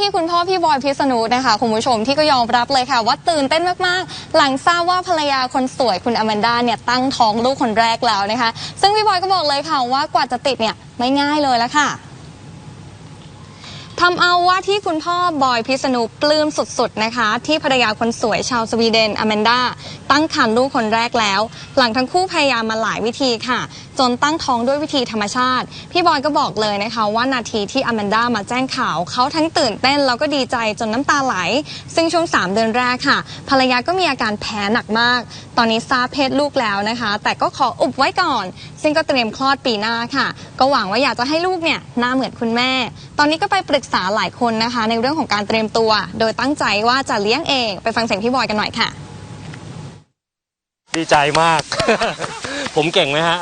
ที่คุณพ่อพี่บอยพิษณุนะคะคุณผู้ชมที่ก็ยอมรับเลยค่ะ ว่าตื่นเต้นมากๆ หลังทราบว่าภรรยาคนสวยคุณอแมนด้าเนี่ยตั้งท้องลูกคนแรกแล้วนะคะ ซึ่งพี่บอยก็บอกเลยค่ะว่ากว่าจะติดเนี่ยไม่ง่ายเลยละค่ะทำเอาว่าที่คุณพ่อบอยพิษณุปลื้มสุดๆนะคะ ที่ภรรยาคนสวยชาวสวีเดนอแมนดาตั้งครรภ์ลูกคนแรกแล้ว หลังทั้งคู่พยายามมาหลายวิธีค่ะ จนตั้งท้องด้วยวิธีธรรมชาติ พี่บอยก็บอกเลยนะคะ ว่านาทีที่อแมนด้ามาแจ้งข่าว เขาทั้งตื่นเต้นแล้วก็ดีใจจนน้ำตาไหล ซึ่งช่วง 3 เดือนแรกค่ะ ภรรยาก็มีอาการแพ้หนักมาก ตอนนี้ทราบเพศลูกแล้วนะคะ แต่ก็ขออุบไว้ก่อน ซึ่งก็เตรียมคลอดปีหน้าค่ะ ก็หวังว่าอยากจะให้ลูกเนี่ยหน้าเหมือนคุณแม่ ตอนนี้ก็ไปปรึกษาหลายคนนะคะ ในเรื่องของการเตรียมตัว โดยตั้งใจว่าจะเลี้ยงเอง ไปฟังเสียงพี่บอยกันหน่อยค่ะ ดีใจมาก ผมเก่งไหมฮะ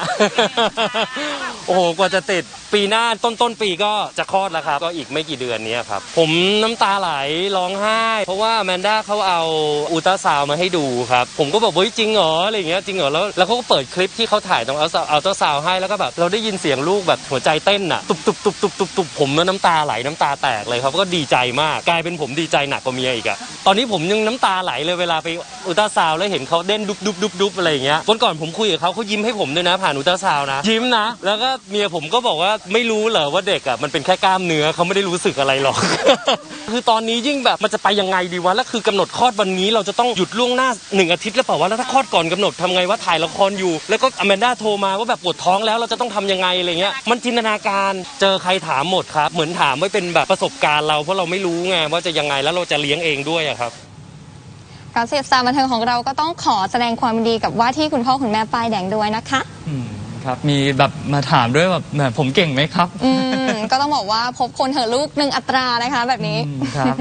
โอ้โห กว่าจะติด ปีหน้าต้นต้นปีก็จะคลอดแล้วครับ ก็อีกไม่กี่เดือนนี้ครับ ผมน้ำตาไหลร้องไห้ เพราะว่าแมนด้าเขาเอาอุลตราซาวมาให้ดูครับ ผมก็บอกเฮ้ยจริงเหรออะไรเงี้ยจริงเหรอแล้วแล้วเขาก็เปิดคลิปที่เขาถ่ายตรงเอาเอาตราซาวด์ให้แล้วก็แบบเราได้ยินเสียงลูกแบบหัวใจเต้นอะตุบตุบตุบตุบตุบตุบผมน้ำตาไหลน้ำตาแตกเลยครับก็ดีใจมากกลายเป็นผมดีใจหนักกว่าเมียอีกอะตอนนี้ผมยังน้ำตาไหลเลยเวลาไปอุลตราซาวด์แล้วเห็นเขาเต้นดุบดุบดุบดุบอะไรเงี้ยวันก่อนผมคุยกับเขาเขายิ้มให้ผมด้วยนะผ่านอุลตราซาวนะยิ้มนะ แล้วก็เมียผมก็บอกว่าไม่รู้เหรอว่าเด็กอะมันเป็นแค่กล้ามเนื้อเขาไม่ได้รู้สึกอะไรหรอก คือตอนนี้ยิ่งแบบมันจะไปยังไงดีวะแล้วคือกำหนดคลอดวันนี้เราจะต้องหยุดล่วงหน้าหนึ่งอาทิตย์แล้วเปล่าวะแล้วถ้าคลอดก่อนกำหนดทำไงว่าถ่ายละครอยู่ แล้วก็อแมนด้าโทรมาว่าแบบปวดท้องแล้วเราจะต้องทำยังไงอะไรเงี้ยมันจินตนาการเจอใครถามหมดครับ เหมือนถามไว้เป็นแบบประสบการณ์เราเพราะเราไม่รู้ไงว่าจะยังไงแล้วเราจะเลี้ยงเองด้วยอะครับการเสียบสารบันเทิงของเราก็ต้องขอแสดงความยินดีกับว่าที่คุณพ่อคุณแม่ป้ายแดงด้วยนะคะ อืม ครับ มีแบบมาถามด้วยแบบแหมผมเก่งไหมครับ อืม ก็ต้องบอกว่าพบคนเหอะลูกหนึ่งอัตรานะคะแบบนี้ อืมครับ